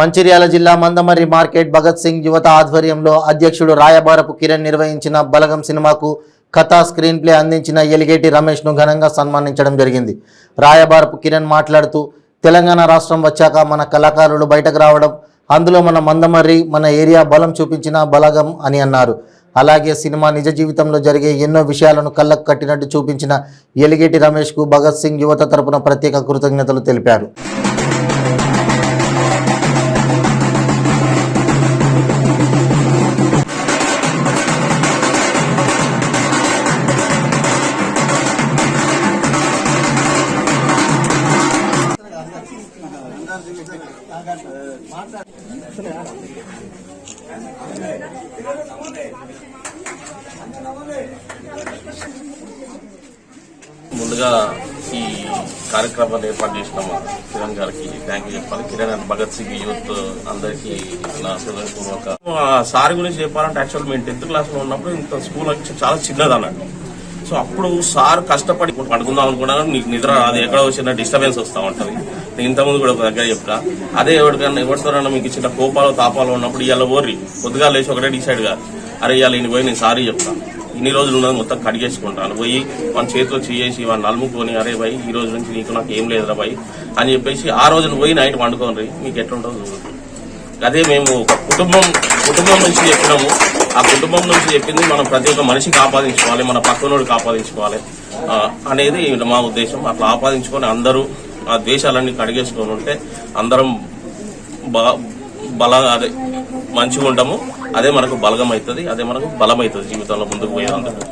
మంచిర్యాల జిల్లా మందమర్రి మార్కెట్ భగత్ సింగ్ యువత ఆధ్వర్యంలో అధ్యక్షుడు రాయబారపు కిరణ్ నిర్వహించిన బలగం సినిమాకు కథా స్క్రీన్ ప్లే అందించిన ఎలిగేటి రమేష్ను ఘనంగా సన్మానించడం జరిగింది. రాయబారపు కిరణ్ మాట్లాడుతూ తెలంగాణ రాష్ట్రం వచ్చాక మన కళాకారులు బయటకు రావడం అందులో మన మందమర్రి మన ఏరియా బలం చూపించిన బలగం అని అన్నారు. అలాగే సినిమా నిజ జీవితంలో జరిగే ఎన్నో విషయాలను కళ్ళకు కట్టినట్టు చూపించిన ఎలిగేటి రమేష్కు భగత్ సింగ్ యువత తరపున ప్రత్యేక కృతజ్ఞతలు తెలిపారు. ముందుగా ఈ కార్యక్రమాన్ని ఏర్పాటు చేసిన కిరణ్ గారికి థ్యాంక్ యూ చెప్పాలి. కిరణ్ అండ్ భగత్ సింగ్ యూత్ అందరికీ నా హృదయపూర్వక ఆ సార్ గురించి చెప్పాలంటే యాక్చువల్ మేము టెన్త్ క్లాస్లో ఉన్నప్పుడు ఇంత స్కూల్ వచ్చి చాలా చిన్నది అన్నట్టు. సో అప్పుడు సార్ కష్టపడి పడుకుందాం అనుకున్నాను. నీకు నిద్ర అది ఎక్కడ వచ్చిన డిస్టర్బెన్స్ వస్తూ ఉంటుంది. ఇంతకుముందు కూడా ఒక దగ్గర చెప్తా. అదే ఎవరికన్నా ఎవరితోనన్నా మీకు చిన్న కోపాలు తాపాలు ఉన్నప్పుడు ఇవాళ ఓర్రి. పొద్దుగా లేచి ఒకటే డిసైడ్ కాదు. అరే ఇవాళ ఇన్ని పోయి నేను సారీ చెప్తా. ఇన్ని రోజులు ఉన్నది మొత్తం కడిగేసుకుంటాను. పోయి మన చేతిలో చేసి వాడిని నలుముకొని అరే భయ్ ఈ రోజు నుంచి నీకు నాకు ఏం లేదురా భయ్ అని చెప్పేసి ఆ రోజున పోయి నైట్ వండుకోండి మీకు ఎట్లుంటుందో చూడండి అదే మేము ఒక కుటుంబం కుటుంబం నుంచి చెప్పినాము. ఆ కుటుంబం నుంచి చెప్పింది మనం ప్రతి ఒక్క మనిషికి ఆపాదించుకోవాలి మన పక్కనోడికి ఆపాదించుకోవాలి అనేది మా ఉద్దేశం. అట్లా ఆపాదించుకొని అందరూ ఆ ద్వేషాలన్నీ కడిగేసుకొని ఉంటే అందరం బ- బల అదే మంచిగా ఉంటాము అదే మనకు బలగం అవుతుంది అదే మనకు బలం అవుతుంది జీవితంలో ముందుకు పోయేందుకు